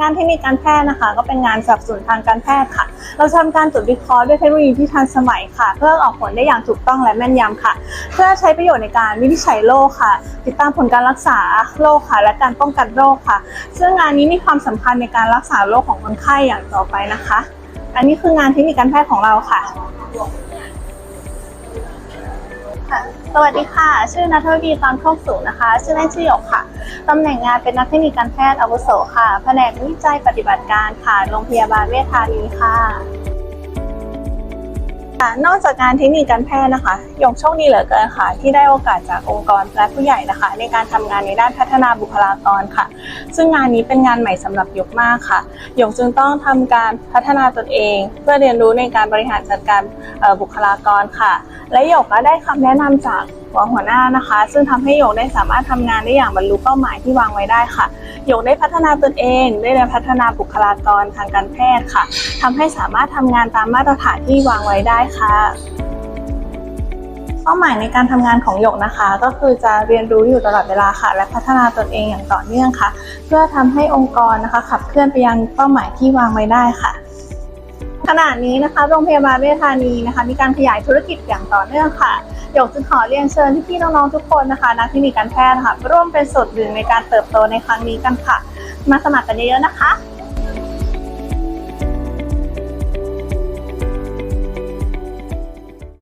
งานเทคนิคการแพทย์นะคะ ก็เป็นงานสนับสนุนทางการแพทย์ค่ะ เราทำการตรวจวิเคราะห์ด้วยเทคโนโลยีที่ทันสมัยค่ะ เพื่อออกผลได้อย่างถูกต้องและแม่นยำค่ะ เพื่อใช้ประโยชน์ในการวินิจฉัยโรคค่ะ ติดตามผลการรักษาโรคค่ะ และการป้องกันโรคค่ะ ซึ่งงานนี้มีความสำคัญในการรักษาโรคของคนไข้อย่างต่อไปนะคะ อันนี้คืองานเทคนิคการแพทย์ของเราค่ะสวัสดีค่ะ ชื่อนัทวีตอนโคกสูงนะคะ ชื่อเล่นชื่อหยกค่ะ ตำแหน่งงานเป็นนักเทคนิคการแพทย์อาวุโสค่ะ แผนกวิจัยปฏิบัติการค่ะ โรงพยาบาลเวชธานีค่ะค่ะ นอกจากงานเทคนิคการแพทย์นะคะยกโชคดีเหลือเกินค่ะ ที่ได้โอกาสจากองค์กรและผู้ใหญ่นะคะ ในการทำงานในด้านพัฒนาบุคลากรค่ะ ซึ่งงานนี้เป็นงานใหม่สำหรับยกมากค่ะยกจึงต้องทำการพัฒนาตนเอง เพื่อเรียนรู้ในการบริหารจัดการบุคลากรค่ะ และยกก็ได้คำแนะนำจากหัวหัวหน้านะคะ ซึ่งทำให้หยกได้สามารถทำงานได้อย่างบรรลุเป้าหมายที่วางไว้ได้ค่ะหยกได้พัฒนาตนเอง ได้เรียนพัฒนาบุคลากรทางการแพทย์ค่ะทำให้สามารถทำงานตามมาตรฐานที่วางไว้ได้ค่ะ เป้าหมายในการทำงานของหยกนะคะ ก็คือจะเรียนรู้อยู่ตลอดเวลาค่ะ และพัฒนาตนเองอย่างต่อเนื่องค่ะ เพื่อทำให้องค์กรนะคะ ขับเคลื่อนไปยังเป้าหมายที่วางไว้ได้ค่ะขณะนี้นะคะโรงพยาบาลเวชธานีนะคะ มีการขยายธุรกิจอย่างต่อเนื่องค่ะหยกจึงขอเรียนเชิญพี่ๆน้องๆทุกคนนะคะนักเทคนิคการแพทย์ค่ะร่วมเป็นส่วนหนึ่งในการเติบโตในครั้งนี้กันค่ะ มาสมัครกันเยอะๆนะคะ